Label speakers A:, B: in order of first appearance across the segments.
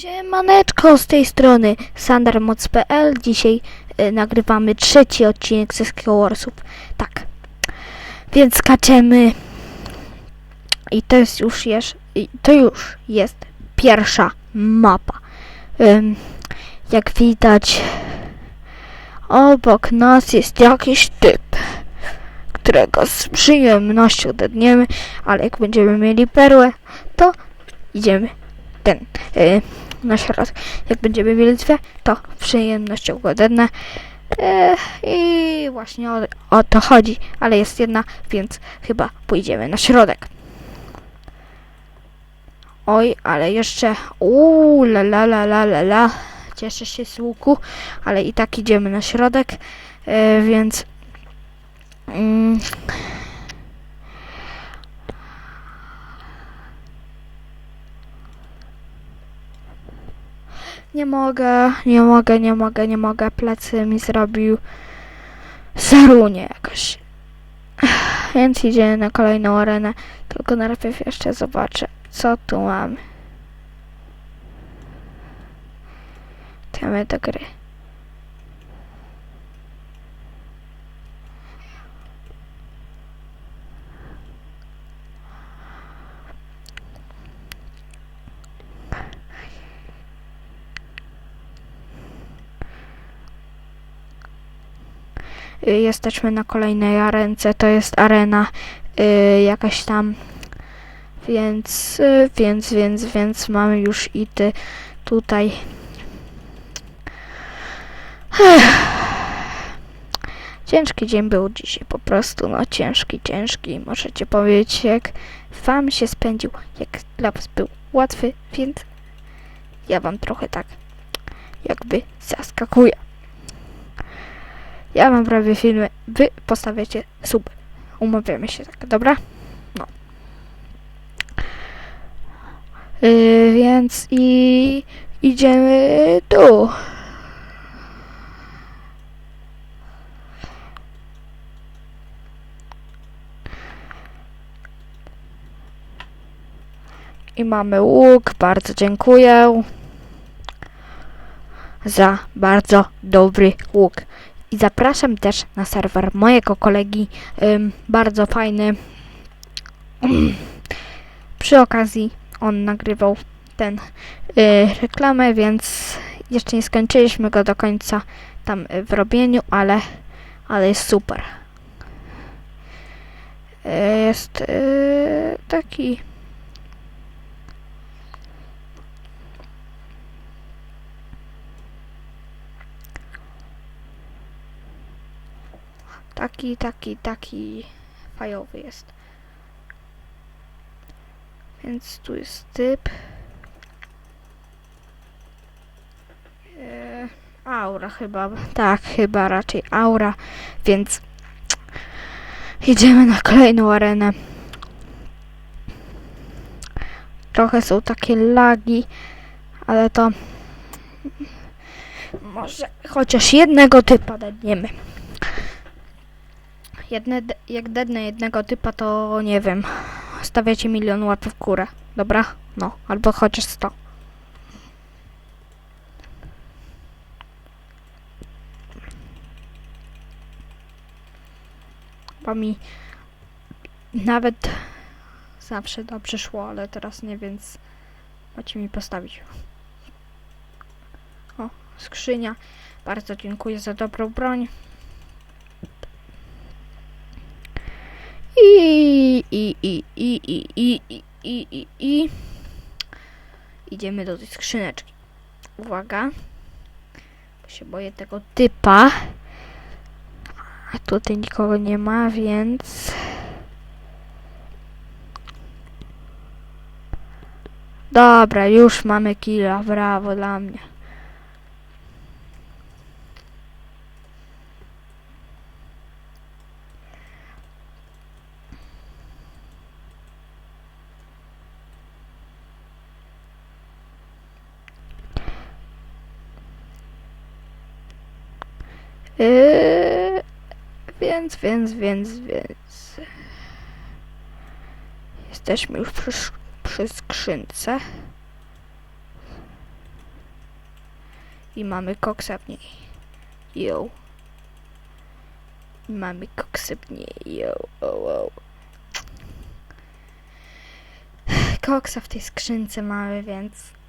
A: Siemaneczko z tej strony sandarmoc.pl Dzisiaj y, nagrywamy trzeci odcinek ze Skillwarsów. Tak. Więc skaczemy. I to jest już jest, to już jest pierwsza mapa. Ym, jak widać obok nas jest jakiś typ, którego z przyjemnością dedniemy, ale jak będziemy mieli perłę, to idziemy ten y, na środek. Jak będziemy mieli dwie, to przyjemnością go I właśnie o, o to chodzi, ale jest jedna, więc chyba pójdziemy na środek. Oj, ale jeszcze. Uuu, la la la la la la. Cieszę się z łuku, ale i tak idziemy na środek, e, więc. Mm, Nie mogę, nie mogę, nie mogę, nie mogę. Plecy mi zrobił Sarunie jakoś. Więc idziemy na kolejną arenę. Tylko najpierw jeszcze zobaczę, co tu mamy. Idziemy do gry. Jesteśmy na kolejnej arence. To jest arena y, jakaś tam. Więc, y, więc, więc, więc mamy już i ty tutaj. Ciężki dzień był dzisiaj, po prostu, no ciężki, ciężki. Możecie powiedzieć, jak wam się spędził, jak dla was był łatwy, więc ja wam trochę tak jakby zaskakuję. Ja mam prawie filmy, wy postawiacie sub. Umawiamy się tak, dobra? No. Yy, więc i idziemy tu. I mamy łuk, bardzo dziękuję za bardzo dobry łuk. I zapraszam też na serwer mojego kolegi, ym, bardzo fajny. Przy okazji on nagrywał ten y, reklamę, więc jeszcze nie skończyliśmy go do końca tam y, w robieniu, ale, ale jest super. Y, jest y, taki Taki, taki, taki fajowy jest. Więc tu jest typ. Eee, aura chyba. Tak, chyba raczej aura. Więc idziemy na kolejną arenę. Trochę są takie lagi, ale to może chociaż jednego typa dadniemy jedne, jak dednę jednego typa, to nie wiem, stawiacie milion łapów w górę, dobra? No, albo chociaż 100. Bo mi nawet zawsze dobrze szło, ale teraz nie, więc macie mi postawić. O, skrzynia. Bardzo dziękuję za dobrą broń. I, i, i, i, i, i, i, i. Idziemy do tej skrzyneczki. Uwaga. Bo się boję tego typa. A tutaj nikogo nie ma, więc... Dobra, już mamy killa, brawo dla mnie. Yy, więc, więc, więc, więc. Jesteśmy już przy, przy skrzynce. I mamy koksa w niej. Yo. Mamy koksa w niej. Yo. Oh, oh. Koksa w tej skrzynce mamy, więc...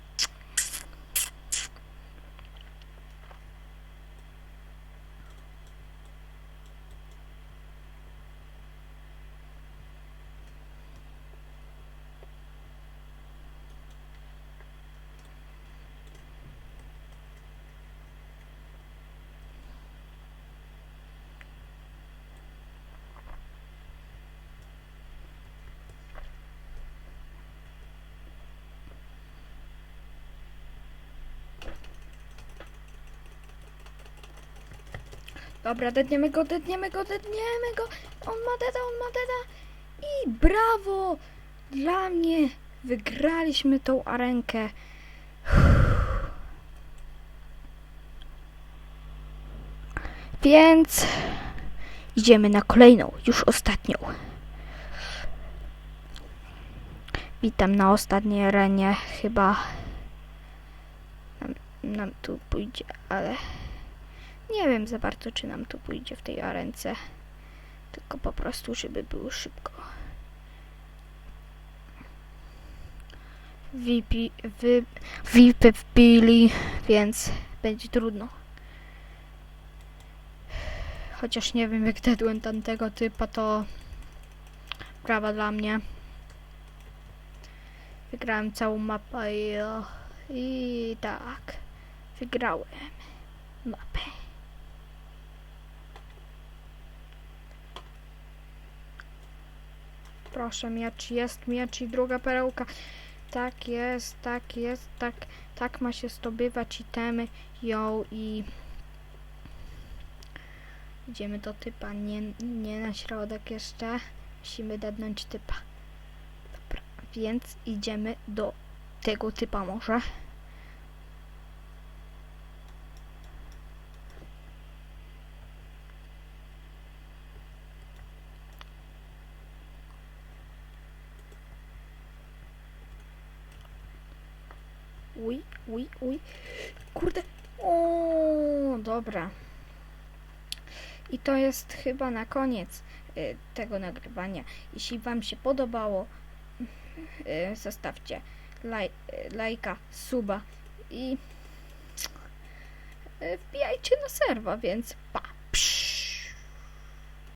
A: Dobra, dedniemy go, dedniemy go, dedniemy go. On ma deda, on ma deda. I brawo! Dla mnie wygraliśmy tą arenkę. Więc idziemy na kolejną, już ostatnią. Witam na ostatniej arenie. Chyba nam, nam tu pójdzie, ale nie wiem za bardzo, czy nam tu pójdzie w tej arence. Tylko po prostu, żeby było szybko. VP, wy, VP wbili, więc będzie trudno. Chociaż nie wiem, jak dedłem tamtego typa, to brawa dla mnie. Wygrałem całą mapę i, i tak, wygrałem mapę. Proszę, miecz, jest miecz i druga perełka. Tak jest, tak jest, tak, tak ma się zdobywać itemy, ją i idziemy do typa, nie, nie na środek jeszcze, musimy dadnąć typa. Dobra, więc idziemy do tego typa może. Uj, uj, uj. Kurde. O, dobra. I to jest chyba na koniec y, tego nagrywania. Jeśli Wam się podobało, y, zostawcie laj, y, lajka, suba i y, wbijajcie na serwa, więc pa!